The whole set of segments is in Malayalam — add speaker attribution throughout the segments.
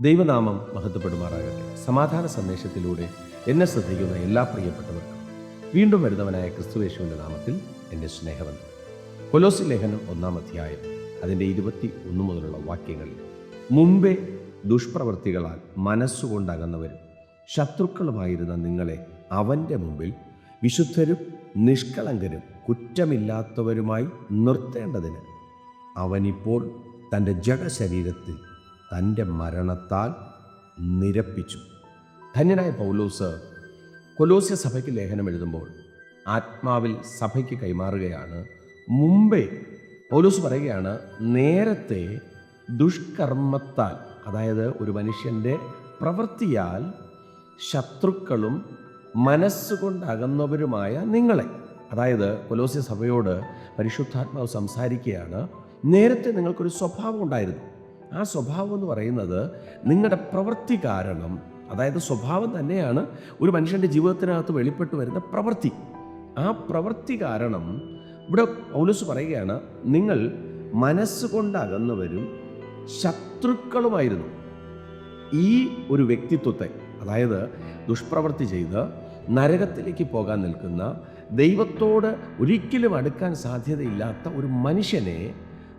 Speaker 1: ദൈവനാമം മഹത്വപ്പെടുമാറാകട്ടെ. സമാധാന സന്ദേശത്തിലൂടെ എന്നെ ശ്രദ്ധിക്കുന്ന എല്ലാ പ്രിയപ്പെട്ടവർക്കും വീണ്ടും വരുന്നവനായ ക്രിസ്തുവേശുവിന്റെ നാമത്തിൽ എന്റെ സ്നേഹബന്ധം. കൊലോസി ലേഖനം ഒന്നാം അധ്യായം അതിന്റെ ഇരുപത്തി ഒന്ന് മുതലുള്ള വാക്യങ്ങളിൽ മുമ്പേ ദുഷ്പ്രവൃത്തികളാൽ മനസ്സുകൊണ്ടകന്നവരും ശത്രുക്കളുമായിരുന്ന നിങ്ങളെ അവന്റെ മുമ്പിൽ വിശുദ്ധരും നിഷ്കളങ്കരും കുറ്റമില്ലാത്തവരുമായി നിർത്തേണ്ടതിന് അവനിപ്പോൾ തന്റെ ജഡശരീരത്തിൽ തന്റെ മരണത്താൽ നിരപ്പിച്ചു. ധന്യനായ പൗലോസ് കൊലോസ്യ സഭയ്ക്ക് ലേഖനം എഴുതുമ്പോൾ ആത്മാവിൽ സഭയ്ക്ക് കൈമാറുകയാണ്. മുമ്പേ പൗലോസ് പറയുകയാണ് നേരത്തെ ദുഷ്കർമ്മത്താൽ അതായത് ഒരു മനുഷ്യന്റെ പ്രവൃത്തിയാൽ ശത്രുക്കളും മനസ്സുകൊണ്ട് അകന്നവരുമായ നിങ്ങളെ. അതായത് കൊലോസ്യ സഭയോട് പരിശുദ്ധാത്മാവ് സംസാരിക്കുകയാണ് നേരത്തെ നിങ്ങൾക്കൊരു സ്വഭാവം ഉണ്ടായിരുന്നു. ആ സ്വഭാവം എന്ന് പറയുന്നത് നിങ്ങളുടെ പ്രവൃത്തി കാരണം അതായത് സ്വഭാവം തന്നെയാണ് ഒരു മനുഷ്യന്റെ ജീവിതത്തിനകത്ത് വെളിപ്പെട്ട് വരുന്ന പ്രവൃത്തി. ആ പ്രവൃത്തി കാരണം ഇവിടെ പൗലോസ് പറയുകയാണ് നിങ്ങൾ മനസ്സുകൊണ്ട് അകന്നവരും ശത്രുക്കളുമായിരുന്നു. ഈ ഒരു വ്യക്തിത്വത്തെ അതായത് ദുഷ്പ്രവൃത്തി ചെയ്ത് നരകത്തിലേക്ക് പോകാൻ നിൽക്കുന്ന ദൈവത്തോട് ഒരിക്കലും അടുക്കാൻ സാധ്യതയില്ലാത്ത ഒരു മനുഷ്യനെ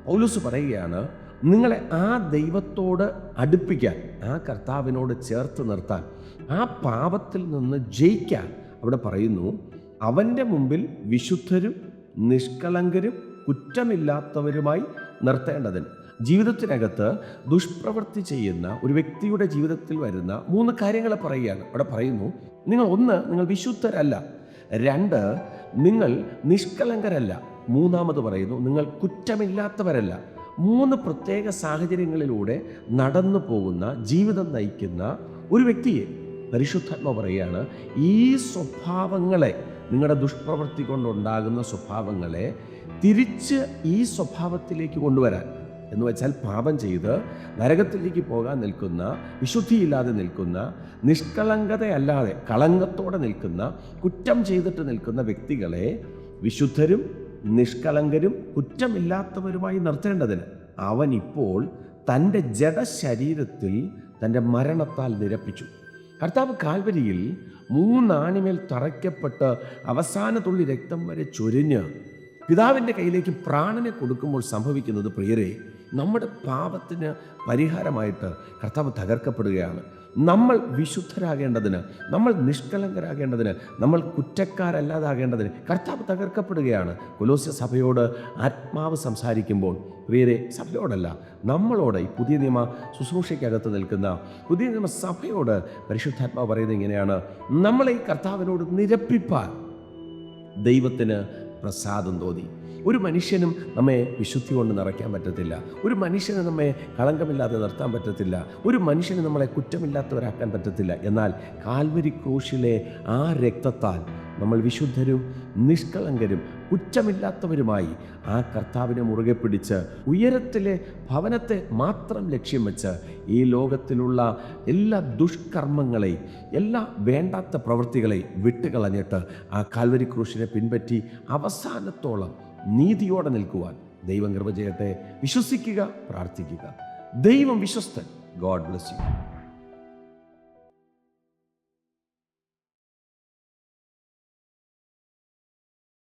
Speaker 1: പൗലൂസ് പറയുകയാണ് നിങ്ങളെ ആ ദൈവത്തോട് അടുപ്പിക്കാൻ ആ കർത്താവിനോട് ചേർത്ത് നിർത്താൻ ആ പാപത്തിൽ നിന്ന് ജയിക്കാൻ അവിടെ പറയുന്നു അവന്റെ മുമ്പിൽ വിശുദ്ധരും നിഷ്കളങ്കരും കുറ്റമില്ലാത്തവരുമായി നിർത്തേണ്ടതിന്. ജീവിതത്തിനകത്ത് ദുഷ്പ്രവൃത്തി ചെയ്യുന്ന ഒരു വ്യക്തിയുടെ ജീവിതത്തിൽ വരുന്ന മൂന്ന് കാര്യങ്ങൾ പറയുകയാണ്. അവിടെ പറയുന്നു നിങ്ങൾ ഒന്ന് നിങ്ങൾ വിശുദ്ധരല്ല. രണ്ട് നിങ്ങൾ നിഷ്കളങ്കരല്ല. മൂന്നാമത് പറയുന്നു നിങ്ങൾ കുറ്റമില്ലാത്തവരല്ല. മൂന്ന് പ്രത്യേക സാഹചര്യങ്ങളിലൂടെ നടന്നു പോകുന്ന ജീവിതം നയിക്കുന്ന ഒരു വ്യക്തിയെ പരിശുദ്ധാത്മ പറയുകയാണ് ഈ സ്വഭാവങ്ങളെ നിങ്ങളുടെ ദുഷ്പ്രവൃത്തി കൊണ്ടുണ്ടാകുന്ന സ്വഭാവങ്ങളെ തിരിച്ച് ഈ സ്വഭാവത്തിലേക്ക് കൊണ്ടുവരാൻ. എന്ന് വെച്ചാൽ പാപം ചെയ്ത് നരകത്തിലേക്ക് പോകാൻ നിൽക്കുന്ന വിശുദ്ധിയില്ലാതെ നിൽക്കുന്ന നിഷ്കളങ്കതയല്ലാതെ കളങ്കത്തോടെ നിൽക്കുന്ന കുറ്റം ചെയ്തിട്ട് നിൽക്കുന്ന വ്യക്തികളെ വിശുദ്ധരും നിഷ്കളങ്കരും കുറ്റമില്ലാത്തവരുമായി നിർത്തേണ്ടതിന് അവൻ ഇപ്പോൾ തന്റെ ജഡശരീരത്തിൽ തന്റെ മരണത്താൽ നിരപ്പിച്ചു. കർത്താവ് കാൽവരിയിൽ മൂന്നാണിമേൽ തറയ്ക്കപ്പെട്ട് അവസാന തുള്ളി രക്തം വരെ ചൊരിഞ്ഞ് പിതാവിന്റെ കയ്യിലേക്ക് പ്രാണനെ കൊടുക്കുമ്പോൾ സംഭവിക്കുന്നത് പ്രിയരെ നമ്മുടെ പാപത്തിന് പരിഹാരമായിട്ട് കർത്താവ് തകർക്കപ്പെടുകയാണ്. നമ്മൾ വിശുദ്ധരാകേണ്ടതിന് നമ്മൾ നിഷ്കളങ്കരാകേണ്ടതിന് നമ്മൾ കുറ്റക്കാരല്ലാതാകേണ്ടതിന് കർത്താവ് തകർക്കപ്പെടുകയാണ്. കുലോസ്യ സഭയോട് ആത്മാവ് സംസാരിക്കുമ്പോൾ വേറെ സഭയോടല്ല നമ്മളോട് ഈ പുതിയ നിയമ ശുശ്രൂഷയ്ക്കകത്ത് നിൽക്കുന്ന പുതിയ നിയമ സഭയോട് പരിശുദ്ധാത്മാവ് പറയുന്നത് ഇങ്ങനെയാണ്. നമ്മളെ ഈ കർത്താവിനോട് നിരപ്പിപ്പാൻ ദൈവത്തിന് പ്രസാദം തോന്നി. ഒരു മനുഷ്യനും നമ്മെ വിശുദ്ധി കൊണ്ട് നിറയ്ക്കാൻ പറ്റത്തില്ല. ഒരു മനുഷ്യന് നമ്മെ കളങ്കമില്ലാതെ നിർത്താൻ പറ്റത്തില്ല. ഒരു മനുഷ്യന് നമ്മളെ കുറ്റമില്ലാത്തവരാക്കാൻ പറ്റത്തില്ല. എന്നാൽ കാൽവരി ക്രൂശിലെ ആ രക്തത്താൽ നമ്മൾ വിശുദ്ധരും നിഷ്കളങ്കരും കുറ്റമില്ലാത്തവരുമായി ആ കർത്താവിനെ മുറുകെ പിടിച്ച് ഉയരത്തിലെ ഭവനത്തെ മാത്രം ലക്ഷ്യം വെച്ച് ഈ ലോകത്തിലുള്ള എല്ലാ ദുഷ്കർമ്മങ്ങളെയും എല്ലാ വേണ്ടാത്ത പ്രവൃത്തികളെയും വിട്ടുകളഞ്ഞിട്ട് ആ കാൽവരി ക്രൂശിനെ പിൻപറ്റി അവസാനത്തോളം നീതിയോടെ നിൽക്കുവാൻ ദൈവം കൃപ ചെയ്യട്ടെ. വിശ്വസിക്കുക പ്രാർത്ഥിക്കുക. ദൈവം വിശ്വസ്തൻ. God bless you